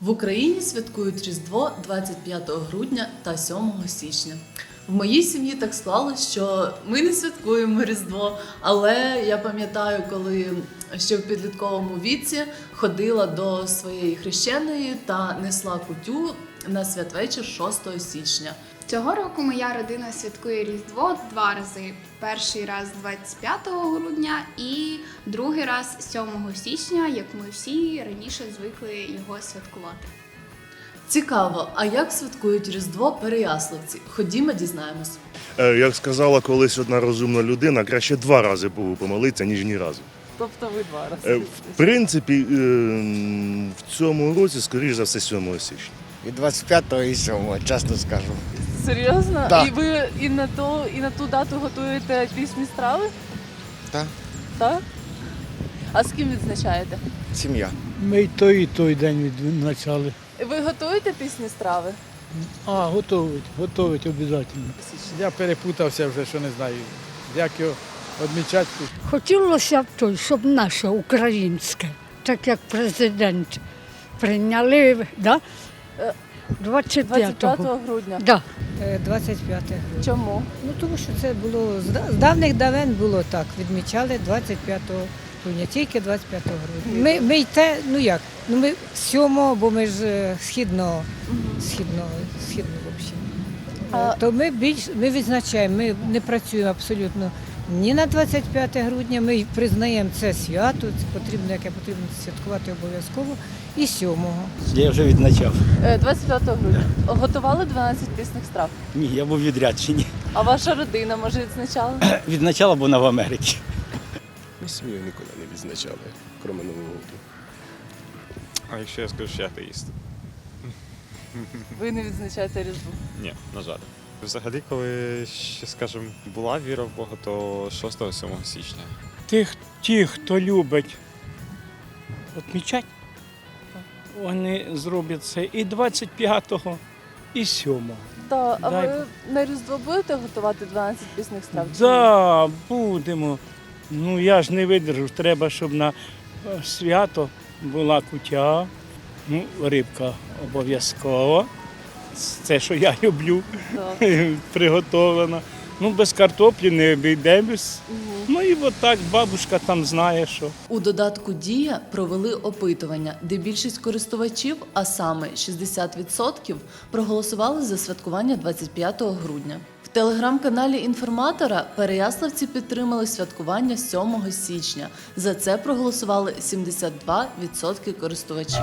В Україні святкують Різдво 25 грудня та 7 січня. В моїй сім'ї так склалося, що ми не святкуємо Різдво, але я пам'ятаю, коли ще в підлітковому віці ходила до своєї хрещеної та несла кутю на святвечір 6 січня. Цього року моя родина святкує Різдво два рази. Перший раз 25 грудня і другий раз 7 січня, як ми всі раніше звикли його святкувати. Цікаво, а як святкують Різдво переяславці? Ходімо, дізнаємось. Е, Як сказала колись одна розумна людина, краще два рази Богу помолитися, ніж ні разу. Тобто ви два Е, В принципі, е, в цьому році, скоріш за все, 7 січня. І 25-го, і 7-го, чесно скажу. Серйозно? Так. І ви і на ту, і на ту дату готуєте пісні страви? Так. Так? А з ким відзначаєте? Сім'я. Ми і той, і той день відзначали. Ви готуєте пісні страви? А, готовить, готовить обов'язково. Я перепутався вже, що не знаю, як його відмічати. Хотілося б той, щоб наше українське, так як президент прийняли, да? Е, 25-го. 25 грудня. Да. Е, 25 грудня. Чому? Ну тому що це було з да- з давних давен було так. Відмічали 25 грудня, тільки 25 грудня. Ми, ми й те, ну як, ну ми 7, бо ми ж е, східно, східно, східно взагалі. А- То ми більш ми відзначаємо, ми не працюємо абсолютно ні на 25 грудня. Ми признаємо це свято, це потрібно, яке потрібно святкувати обов'язково. І 7-го. Я вже відзначав. Е, 25 грудня. Готували 12 пісних страв. Ні, я був відряджені. А ваша родина може відзначала? Відзначала, бо вона в Америці. Ми сім'єю ніколи не відзначали, крім Нового року. А якщо я скажу, що я атеїст? Ви не відзначаєте Різдво. Ні, на жаль. Взагалі, коли ще, скажімо, була віра в Бога, то 6-7 січня. Тих, ті, хто любить відмічати, вони зроблять це і 25-го, і 7-го. Та, а Дай- ви на Різдво будете готувати 12 пісних страв? Да, будемо. Ну я ж не видержу. Треба, щоб на е, свято була кутя, ну, рибка обов'язково. Це, що я люблю, Так. приготовлена. Ну, без картоплі не обійдемось. Ну і от так бабушка там знає, що. У додатку Дія провели опитування, де більшість користувачів, а саме 60%, проголосували за святкування 25 грудня. В телеграм-каналі інформатора переяславці підтримали святкування 7 січня. За це проголосували 72% користувачів.